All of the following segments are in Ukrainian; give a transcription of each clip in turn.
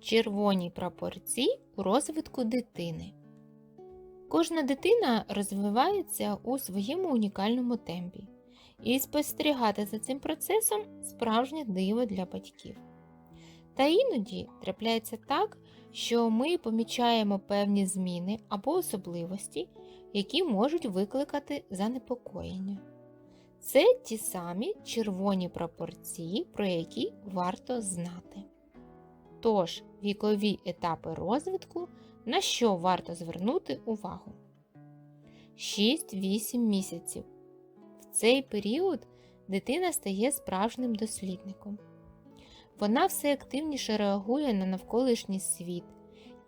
Червоні прапорці у розвитку дитини. Кожна дитина розвивається у своєму унікальному темпі, і спостерігати за цим процесом справжнє диво для батьків. Та іноді трапляється так, що ми помічаємо певні зміни або особливості, які можуть викликати занепокоєння. Це ті самі червоні прапорці, про які варто знати. Тож, вікові етапи розвитку, на що варто звернути увагу? 6-8 місяців. В цей період дитина стає справжнім дослідником. Вона все активніше реагує на навколишній світ,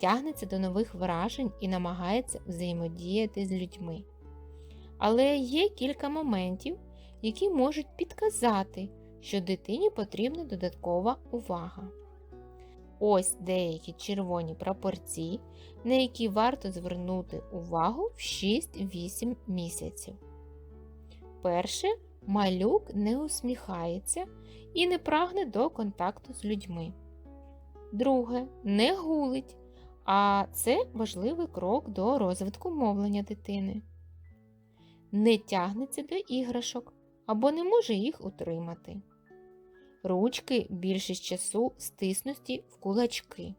тягнеться до нових вражень і намагається взаємодіяти з людьми. Але є кілька моментів, які можуть підказати, що дитині потрібна додаткова увага. Ось деякі червоні прапорці, на які варто звернути увагу в 6-8 місяців. Перше, малюк не усміхається і не прагне до контакту з людьми. Друге, не гулить, а це важливий крок до розвитку мовлення дитини. Не тягнеться до іграшок або не може їх утримати. Ручки більшість часу стиснуті в кулачки.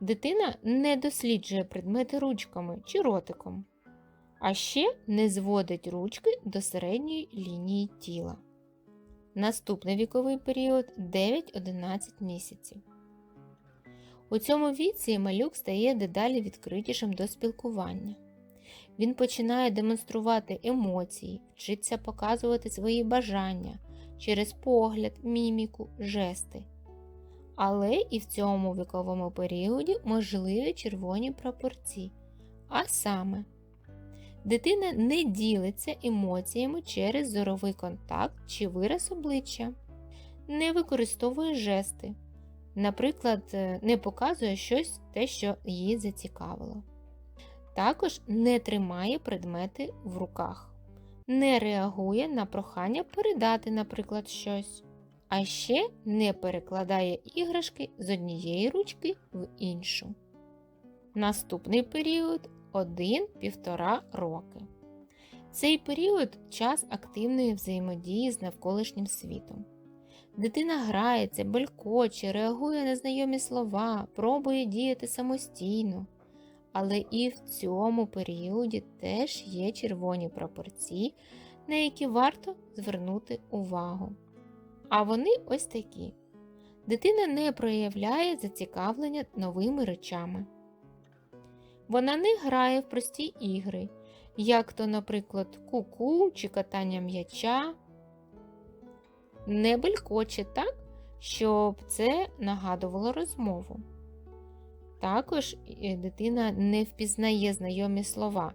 Дитина не досліджує предмети ручками чи ротиком, а ще не зводить ручки до середньої лінії тіла. Наступний віковий період 9-11 місяців. У цьому віці малюк стає дедалі відкритішим до спілкування. Він починає демонструвати емоції, вчиться показувати свої бажання через погляд, міміку, жести. Але і в цьому віковому періоді можливі червоні прапорці. А саме, дитина не ділиться емоціями через зоровий контакт чи вираз обличчя, не використовує жести, наприклад, не показує щось те, що її зацікавило. Також не тримає предмети в руках, не реагує на прохання передати, наприклад, щось, а ще не перекладає іграшки з однієї ручки в іншу. Наступний період 1-1,5 роки. Цей період час активної взаємодії з навколишнім світом. Дитина грається, белькоче, реагує на знайомі слова, пробує діяти самостійно. Але і в цьому періоді теж є червоні прапорці, на які варто звернути увагу. А вони ось такі. Дитина не проявляє зацікавлення новими речами. Вона не грає в прості ігри, як то, наприклад, куку чи катання м'яча. Не белькоче так, щоб це нагадувало розмову. Також е, дитина не впізнає знайомі слова,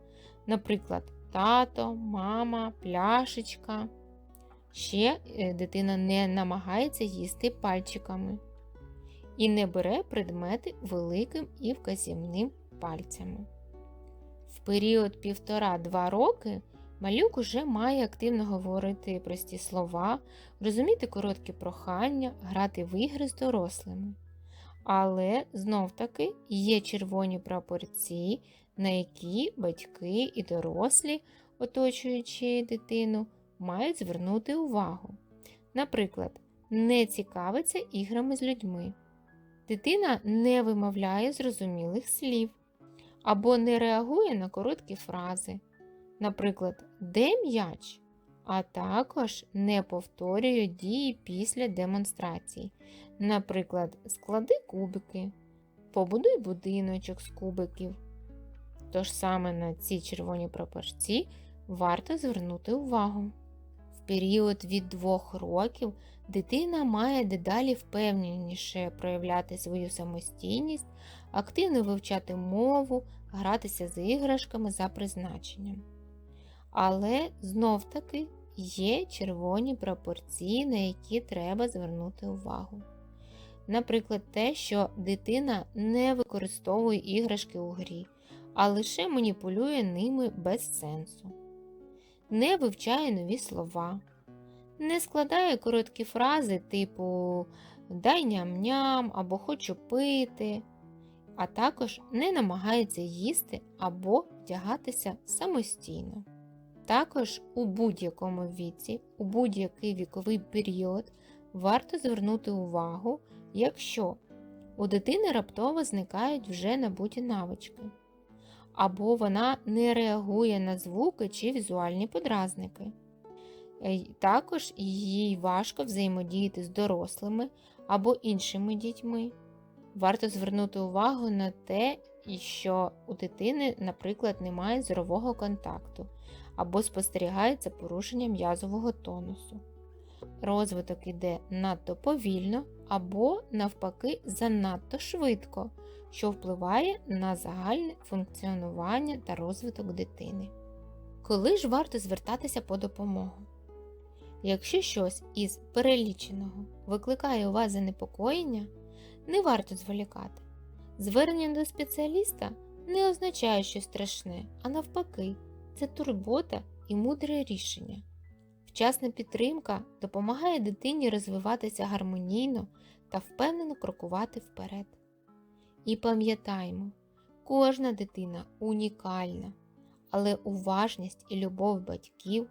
наприклад, тато, мама, пляшечка. Ще е, дитина не намагається їсти пальчиками і не бере предмети великим і вказівним пальцями. В період півтора-два роки малюк уже має активно говорити прості слова, розуміти короткі прохання, грати в ігри з дорослими. Але знов-таки є червоні прапорці, на які батьки і дорослі, оточуючи дитину, мають звернути увагу. Наприклад, не цікавиться іграми з людьми. Дитина не вимовляє зрозумілих слів або не реагує на короткі фрази. Наприклад, де м'яч? А також не повторюю дії після демонстрацій. Наприклад, склади кубики, побудуй будиночок з кубиків. Тож саме на ці червоні прапорці варто звернути увагу. В період від 2 років дитина має дедалі впевненіше проявляти свою самостійність, активно вивчати мову, гратися з іграшками за призначенням. Але знов таки є червоні прапорці, на які треба звернути увагу. Наприклад, те, що дитина не використовує іграшки у грі, а лише маніпулює ними без сенсу, не вивчає нові слова, не складає короткі фрази, типу дай ням-ням або хочу пити, а також не намагається їсти або вдягатися самостійно. Також у будь-якому віці, у будь-який віковий період варто звернути увагу, якщо у дитини раптово зникають вже набуті навички, або вона не реагує на звуки чи візуальні подразники. Е, Також їй важко взаємодіяти з дорослими або іншими дітьми. Варто звернути увагу на те, і що у дитини, наприклад, немає зорового контакту або спостерігається порушення м'язового тонусу. Розвиток іде надто повільно або, навпаки, занадто швидко, що впливає на загальне функціонування та розвиток дитини. Коли ж варто звертатися по допомогу? Якщо щось із переліченого викликає у вас занепокоєння, не варто зволікати. Звернення до спеціаліста не означає щось страшне, а навпаки, це турбота і мудре рішення. Вчасна підтримка допомагає дитині розвиватися гармонійно та впевнено крокувати вперед. І пам'ятаймо, кожна дитина унікальна, але уважність і любов батьків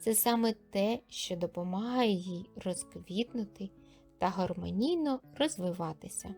це саме те, що допомагає їй розквітнути та гармонійно розвиватися.